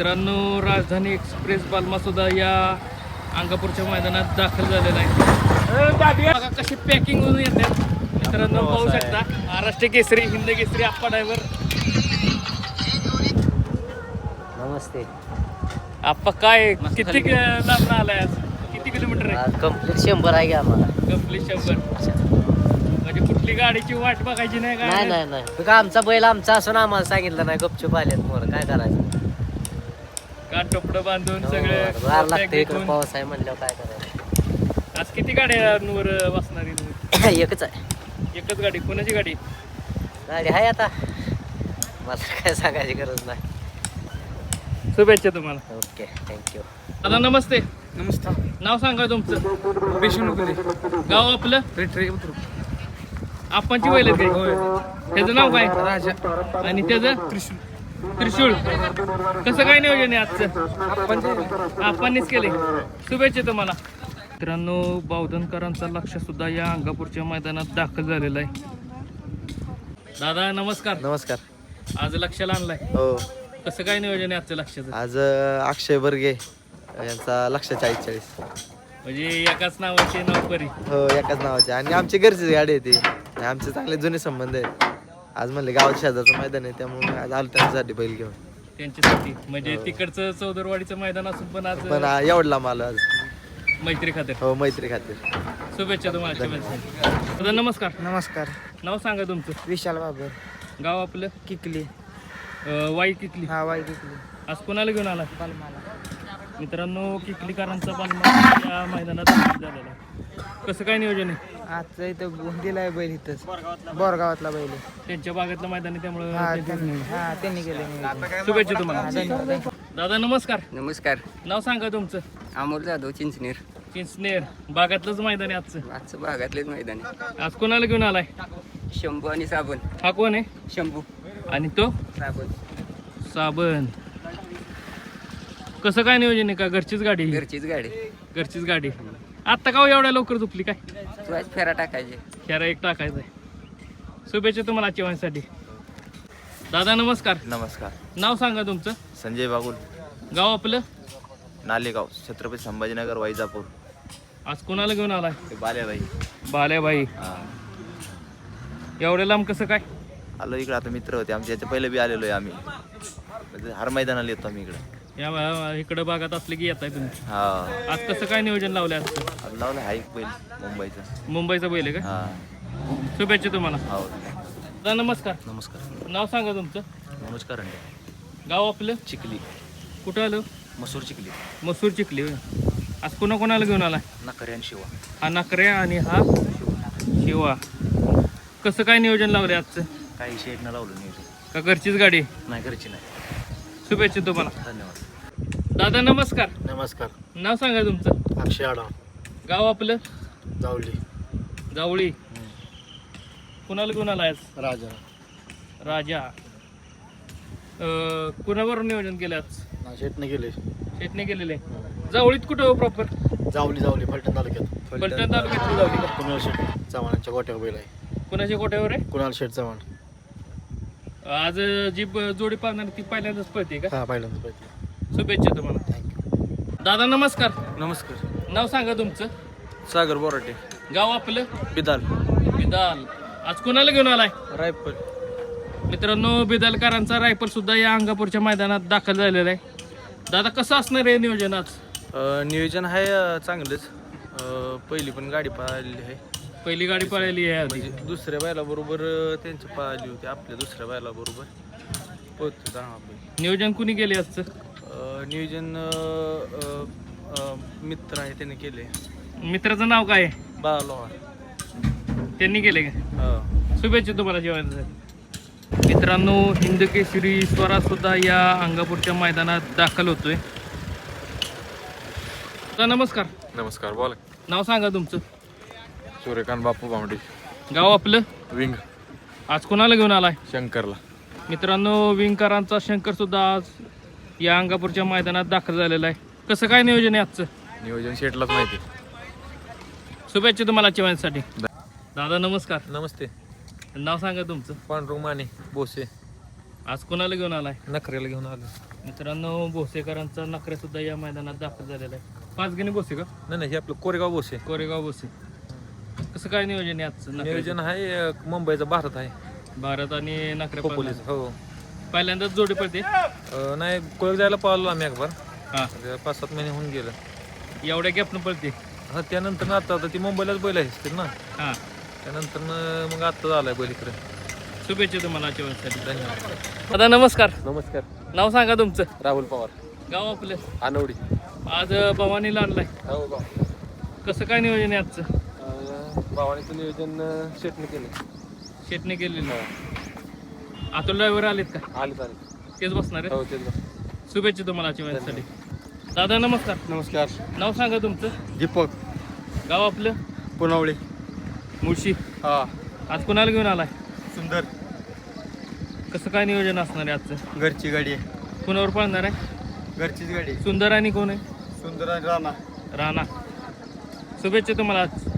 मित्रांनो राजधानी एक्सप्रेस बालमा सुद्धा या अंगापूरच्या मैदानात दाखल झालेला आहे. बघा कशी पॅकिंग होऊन येतात मित्रांनो पाहू शकता. महाराष्ट्र केसरी हिंद केसरी आप्पा ड्रायव्हर नमस्ते. आप्पा काय? किती लांब आलाय आज? किती किलोमीटर आहे? आज कंप्लीट शंभर आहे की आम्हाला. कंप्लीट शंभर. म्हणजे कुठली गाडीची वाट बघायची नाही नाही काय नाही. आमचा बैल आमचा असून आम्हाला सांगितलं नाही गपचूप आलेत मोर काय करायचं? टोपडं बांधून हो, सगळे गार लागते इकडे पाऊस आहे म्हणल्यावर काय करायचं? आज किती गाड्यांवर बसणारी तुम्ही? एकच आहे. एकच गाडी? कोणाची गाडी? गाडी आहे आता. मला काय सांगायची गरज नाही. शुभेच्छा तुम्हाला. ओके थँक्यू दादा नमस्ते. नमस्ते. नाव सांगा तुमचं. विष्णू कुले गाव आपलं? रेट्रे उतरू. आपणची काही त्याचं नाव काय? राजा. आणि त्याचं? त्रिशूल त्रिशूळ. कसं काय नियोजन आहे आजचं? आपणच केले. शुभेच्छा तुम्हाला. मित्रांनो बावधनकरांचा लक्ष सुद्धा या अंगापूरच्या मैदानात दाखल झालेला आहे. दादा नमस्कार. नमस्कार. आज लक्षाला आणलाय. हो. कसं काय नियोजन आहे आजचं लक्षाचं? आज अक्षय बर्गे यांचा लक्ष चाळीस चाळीस म्हणजे एकाच नावाचे नोकरी. हो एकाच नावाचे. आणि आमची घरचीच गाडी आहे ती. आणि आमचे चांगले जुने संबंध आहेत. आज म्हणले गावात शेजारचं मैदान आहे त्यामुळे आज आलो त्यांच्यासाठी बैल घेऊन. त्यांच्यासाठी. म्हणजे तिकडचं चौदरवाडीचं मैदान असून पण आज पण एवढला मला आज. मैत्री खातर. हो मैत्री खातीर. शुभेच्छा तुम्हाला शुभेच्छा. दादा नमस्कार. नमस्कार. नाव सांगा तुमचं. विशाल बाबर. गाव आपलं? किकली. अं, वाई किकली. हा वाई किकली. आज कोणाला घेऊन आला? पालमाला मित्रांनो किकलीकरांचा बालमा या मैदानात दाखल झालेला आहे. कसं काय नियोजन आहे? आजचं इथं दिलाय बैल इथंच. बोरगावातला बैल आहे. त्यांच्या भागातलं मैदान आहे त्यामुळे हा त्यांनी केले शुभेच्छा तुम्हाला. दादा नमस्कार. नमस्कार. नाव सांगा तुमचं. अमोल जाधव चिंचनेर. चिंचनेर. भागातलंच मैदान आहे आजचं. आजचं भागातलेच मैदान आज कोणाला घेऊन आलाय? आहे शंभू आणि साबण. हा कोण आहे? शंभू. आणि तो? साबण. साबण. कसं काय नियोजन आहे का? घरचीच गाडी? ही? घरचीच गाडी. घरचीच गाडी. आत्ता का हो एवढ्या लवकर झोपली काय? तू आज फेरा टाकायचे. खेरा एक टाकायचं आहे. शुभेच्छा तुम्हाला आजच्या वाणीसाठी. दादा नमस्कार. नमस्कार. नाव सांगा तुमचं? संजय बागुल. गाव आपलं? नालेगाव छत्रपती संभाजीनगर वैजापूर. आज कोणाला घेऊन आलाय? बाल्याबाई बाल्याबाई एवढ्या लांब कसं काय? आलो इकडे आता मित्र होते आमच्या याच्या पहिले बी आलेलो आहे आम्ही. म्हणजे हर मैदानाला येतो आम्ही इकडे. या इकडं भागात असले की येत आहे तुम्ही. हा. आज कसं काय नियोजन लावलं आज? लावलं आहे एक बैल मुंबईचं. मुंबईचा बैल आहे का? हा. शुभेच्छा तुम्हाला. हो. दादा नमस्कार. नमस्कार. नाव सांगा तुमचं. नमस्कार गाव आपलं? चिखली. कुठं आलं? मसूर चिखली. मसूर चिखली होय. आज कोणा कोणाला घेऊन आलाय? नकर आणि शिवा. हा नकऱ्या आणि हा शिवा. कसं काय नियोजन लावलंय आजचं? काही शेड न लावलं नियोजन. का घरचीच गाडी? नाही घरची नाही. शुभेच्छा तुम्हाला. धन्यवाद. दादा नमस्कार. नमस्कार. नाव सांगा तुमचं. अक्षय आडा. गाव आपलं? जावली जावळी. कुणाला आलाय आज? राजा. राजा. अं, कुणाबरोबर नियोजन केलं आज? शेटने गेले शेटने केलेले. जावळीत कुठं हो प्रॉपर जावली जावली फलटण तालुक्यात. पलटण तालुक्यातली जावली? का कुणाल शेट चव्हाणांच्या गोट्यावर बैल आहे. कुणाच्या कोट्यावर आहे? कुणाल शेट चव्हाण. आज जी ब- जोडी पाहणार ती पहिल्यांदाच पळते का? हा पहिल्यांदा पाहिजे शुभेच्छा तुम्हाला. दादा नमस्कार. नमस्कार. नाव सांगा तुमचं. सागर बोराटे. गाव आपलं? बिदाल. बिदाल. आज कुणाला घेऊन आलाय? रायफल. मित्रांनो बिदालकरांचा रायफल सुद्धा या अंगापूरच्या मैदानात दाखल झालेला आहे. दादा कसं असणार आहे नियोजन आज? नियोजन आहे अं, चांगलंच. अं, पहिली पण गाडी पाहिली आहे. पहिली गाडी पळायली आहे आधी. म्हणजे दुसऱ्या बायला बरोबर अं, त्यांची पाहिली होती आपल्या दुसऱ्या बायला बरोबर. पोहोचतो. नियोजन कुणी केले आजचं? अं, नियोजन अं, अं, अं, मित्र आहे त्याने केले मित्राचं नाव काय आहे? बाळा लोहार त्यांनी केले का? हो. शुभेच्छा तुम्हाला जेवणासाठी मित्रांनो हिंद केसरी स्वराज सुद्धा या अंगापूरच्या मैदानात दाखल होतोय. नमस्कार. नमस्कार बोला. नाव सांगा तुमचं. सूर्यकांत बापू भांबडी गाव आपलं? विंग. आज कोणाला घेऊन आलाय? शंकरला. मित्रांनो विंगकरांचा शंकर सुद्धा आज या अंगापूरच्या मैदानात दाखल झालेला आहे. कसं काय नियोजन आहे आजचं? नियोजन शेटलाच माहिती शुभेच्छा तुम्हाला जेवणासाठी. दादा नमस्कार. नमस्ते. नाव सांगा तुमचं. पांडुरंग माने बोसे आज कोणाला घेऊन आलाय? नखरेला घेऊन आलो. मित्रांनो भोसेकरांचा नखरे सुद्धा या मैदानात दाखल झालेला आहे. पाच गणी भोसे का? नाही नाही हे आपलं कोरेगाव बोसे कोरेगाव भोसे. कसं काय नियोजन आहे आजचं? नियोजन आहे अं, मुंबईचा भारत आहे. भारत आणि नखरे खोपोलीच हो. पहिल्यांदाच जोडी पडते अं, नाही कोळग जायला पाहिलो आम्ही एक बार हा पाच सात महिने होऊन गेलं. एवढ्या गॅपनं पडते हा त्यानंतर ना आता आता ती मुंबईलाच बैल आहे ना. हा. त्यानंतर मग आता झालाय बैल इकडे. शुभेच्छा तुम्हाला आजच्या वेळेसाठी धन्यवाद. दादा नमस्कार. नमस्कार. नाव सांगा तुमचं. राहुल पवार. गाव आपलं? आनवडी. आज भवानीला आणलाय हो बा कसं काय नियोजन आहे आजचं? भावानीचं नियोजन शेटने केलं. शेटने केलेलं. अतुल ड्रायव्हर आलेत का? आले चालेल तेच बसणार आहे हो तेच शुभेच्छा तुम्हाला आजच्या वेळेसाठी दादा नमस्कार. नमस्कार. नाव सांगा तुमचं. दीपक. गाव आपलं? पुनावळे. मुळशी. हा. आज कोणाला घेऊन आलाय? सुंदर. कसं काय नियोजन असणार आहे आजचं? घरची गाडी आहे. कोणावर पळणार आहे? घरचीच गाडी. सुंदर आणि कोण आहे? सुंदर आणि राणा. राणा. शुभेच्छा तुम्हाला आज.